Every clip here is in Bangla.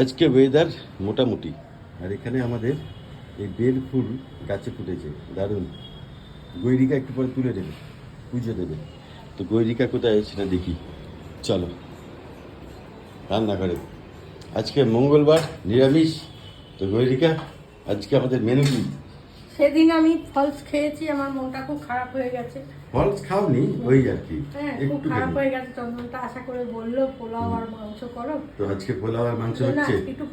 আজকে ওয়েদার মোটামুটি। আর এখানে আমাদের এই বেল ফুল গাছে ফুটেছে দারুণ। গৈরিকা একটু পরে তুলে দেবে পুজো দেবে। তো গৈরিকা কোথায় আছে না দেখি। চলো রান্নাঘরে। আজকে মঙ্গলবার নিরামিষ। তো গৈরিকা আজকে আমাদের মেনু কি? সেদিন আমি ফলস খেয়েছি আমার মনটা খুব খারাপ হয়ে গেছে। ফলস খাওনি? ওই আর কি? হ্যাঁ খুব একটু খারাপ হয়ে গেছে চন্দনটা আশা করে বলল পোলাও আর মাংস করো। তো আজকে পোলাও আর মাংস হচ্ছে? একটু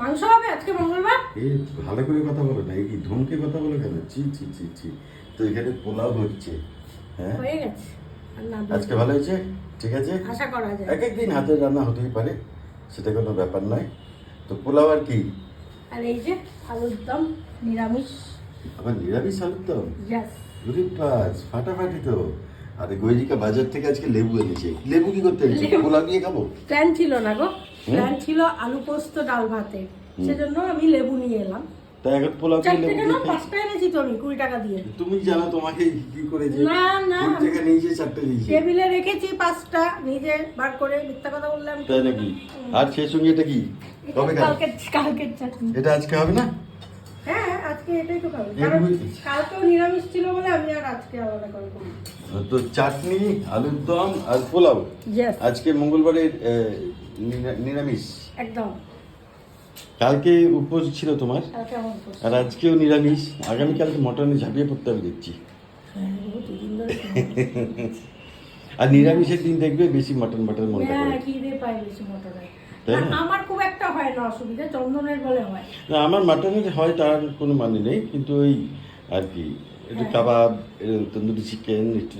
মাংস হবে আজকে মঙ্গলবার? এ ভালো করে কথা বলো না এই ধমকে কথা বলো কেন? চি চি চি চি তো এখানে পোলাও হচ্ছে হ্যাঁ? হয়ে গেছে আজকে ভালো হয়েছে? ঠিক আছে? আশা করা যায়। এক একদিন হাতের রান্না হতেই পারে সেটা কোনো ব্যাপার নয়। তো পোলাও আর কি? আর এই যে আলুর দম নিরামিষ। আমার নিরামিষ আলুর তো। গরিব পাস ফাটাফাটি তো। আরে গৈরিকা বাজার থেকে আজকে লেবু এনেছে। লেবু কি করতে এনেছে। পোলাও দিয়ে খাব? প্ল্যান ছিল না গো। প্ল্যান ছিল আলু পোস্ত ডাল ভাতে। সেজন্য আমি লেবু নিয়ে এলাম। তাই এখন পোলাও দিয়ে লেবু কেন পাঁচটা এনেছি তো আমি কুড়ি টাকা দিয়ে। তুমি জানো তোমাকে কি করেছে? না, না। কোন জায়গায় নিয়েছে চারটে নিয়েছে টেবিলে রেখেছি পাঁচটা নিজে বার করে মিথ্যা কথা বললাম। তাই নাকি? আর সেই সঙ্গে এটা কি? কবে চাটনি। এটা আজকে হবে না? হ্যাঁ। আজকে এটাই তো খাব। কারণ কালকেও নিরামিষ ছিল বলে আমি আর আজকে আলাদা করে করি তো চাটনি আলুর দম আর পোলাও। আজকে মঙ্গলবারের নিরামিষ। একদম। কালকে উপোস ছিল তোমার। আর আজকেও নিরামিষ। আগামীকালকে মটনে ঝাঁপিয়ে পড়তে হবে দেখছি। আর নিরামিষের দিন দেখবে বেশি মটন মটন মনটা হ্যাঁ করে। খিদে পাই বেশি মটনে। তাই না? না, আমার খুব একটা হয় না অসুবিধা চন্দনের বলে হয়। না আমার মাটনের হয় তার কোনো মানে নেই কিন্তু ওই আর কি একটু হ্যাঁ। কাবাব তন্দুরি চিকেন একটু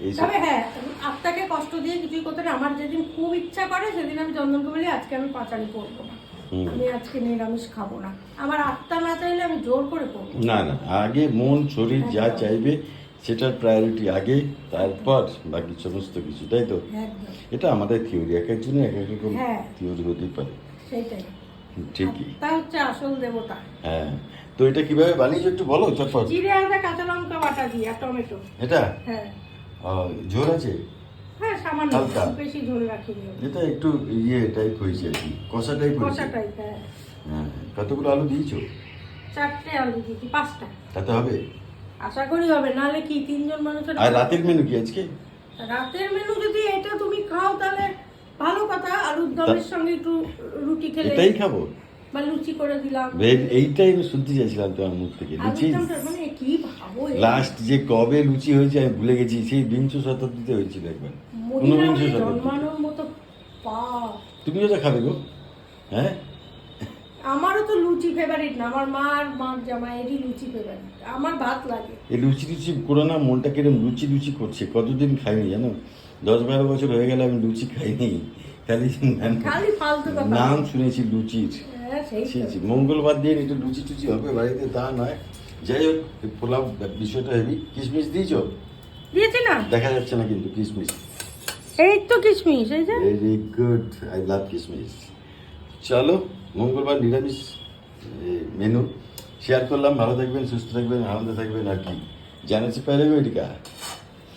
এইসব তবে হ্যাঁ আত্মাকে কষ্ট দিয়ে কিছুই করতে আমার যেদিন খুব ইচ্ছা করে সেদিন আমি চন্দনকে বলি আজকে আমি পাচারি করব না। আমি আজকে নিরামিষ খাব না। আমার আত্মা না চাইলে আমি জোর করে করব না। না আগে মন শরীর যা চাইবে সেটার প্রায়োরিটি আগে তারপর বাকি সমস্ত কিছু তাই তো? এটা আমাদের থিওরি এক একজনের এক এক রকম হ্যাঁ। থিওরি হতেই পারে। ঠিকই। তা হচ্ছে আসল দেবতা। হ্যাঁ। তো এটা কীভাবে বানিয়েছো একটু বলো চটপট জিরে আদা কাঁচা লঙ্কা বাটা দিয়ে আর টমেটো। এটা? হ্যাঁ। ঝোল আছে? হ্যাঁ সামান্য। বেশি ঝোল রাখিনি এটা একটু ইয়ে টাইপ হয়েছে আর কি। কষা টাইপ কষা টাইপ হ্যাঁ। হ্যাঁ। কতগুলো আলু দিয়েছ? চারটে আলু দিয়েছি পাঁচটা। তাতে হবে? আশা করি হবে নাহলে কি তিনজন মানুষের আর রাতের মেনু কি আজকে? রাতের মেনু যদি এটা তুমি খাও তাহলে ভালো কথা আলুর দমের সঙ্গে একটু রুটি খেলে এটাই খাব। বা লুচি করে দিলাম। এই- এইটাই আমি শুনতে চাইছিলাম তোমার মুখ থেকে লুচি। মানে কি ভাবো লাস্ট যে কবে লুচি হয়েছে আমি ভুলে গেছি সেই বিংশ শতাব্দীতে হয়েছিল একবার। ঊনবিংশ শতাব্দী মতো পাপ তুমিও তো খাবে গো হ্যাঁ? আমারও তো লুচি ফেভারিট না। আমার মা আর জামাইয়েরই লুচি ফেভারিট আমার ভাত লাগে। এই লুচি লুচি করো না মনটা কিরম লুচি লুচি করছে। কতদিন খাইনি জানো? দশ বারো বছর হয়ে গেল আমি লুচি খাইনি। খালি খালি ফালতু কথা। নাম শুনেছি লুচির। হ্যাঁ সেই ছি, মঙ্গলবার দিন একটু লুচি টুচি হবে বাড়িতে তা নয়। যাই হোক পোলাও বিষয়টা হেবি কিশমিশ দিয়েছ? দিয়েছি না। দেখা যাচ্ছে না কিন্তু কিশমিশ। এই তো কিশমিশ এই যে। ভেরি গুড আই লাভ কিশমিশ। চলো মঙ্গলবার নিরামিষ মেনু শেয়ার করলাম ভালো থাকবেন সুস্থ থাকবেন আনন্দে থাকবেন আর কি। জানাচ্ছি পাইলে এটিকা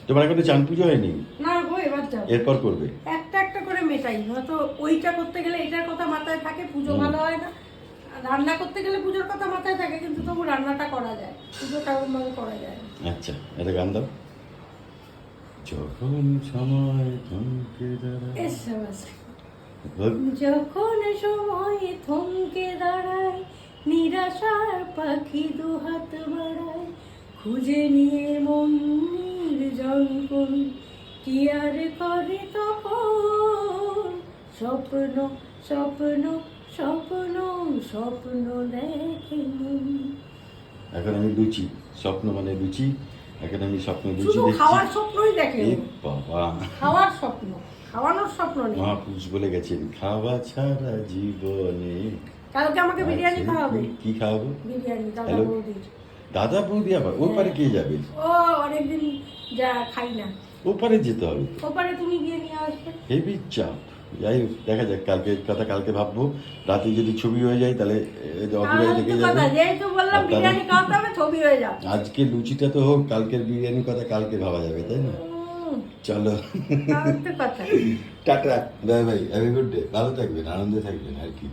তোমার এখনও চান পুজো হয়নি? না গো এবার যাব। এরপর করবে? একটা একটা করে মেটাই। নয়তো ওইটা করতে গেলে এটার কথা মাথায় থাকে পুজো ভালো হয় না। রান্না করতে গেলে পুজোর কথা মাথায় থাকে কিন্তু তবু রান্নাটা করা যায়। পুজোটা ওরভাবে করা যায় আচ্ছা এটা গান দাও। যখন সময় থমকে দাঁড়ায়। যখন সময় থমকে দাঁড়ায় নিরাশার পাখি দুহাত বাড়ায় খুঁজে নিয়ে মন নির্জন কি আর করে তখন? স্বপ্ন স্বপ্ন স্বপ্ন স্বপ্ন দেখে মন। এখন আমি লুচি স্বপ্ন মানে লুচি এখন আমি স্বপ্ন লুচি শুধু খাওয়ার স্বপ্নই দেখে বাবা। খাওয়ার স্বপ্ন। খাওয়ানোর স্বপ্ন নেই। মহাপুরুষ বলে গেছেন খাওয়া ছাড়া জীবনে কালকে আমাকে বিরিয়ানি খাওয়াবে। কি? খাওয়াবো? বিরিয়ানি দাদা? বৌদির। দাদা বৌদি আবার ওপারে কে যাবে? ও অনেকদিন যা খাই না। ওপারে যেতে হবে ওপারে তুমি গিয়ে নিয়ে আসবে। হেভি চাপ। যাই হোক দেখা যাক কালকে কথা কালকে ভাববো। রাতে যদি ছবি হয়ে যায় তাহলে এই যে অদূরে থেকে যাবে। হয়ে আজকে লুচিটা তো হোক কালকের বিরিয়ানির কথা কালকে ভাবা যাবে তাই না? চলো। Tata bye bye have a good day ভালো থাকবেন আনন্দে থাকবেন আর কি।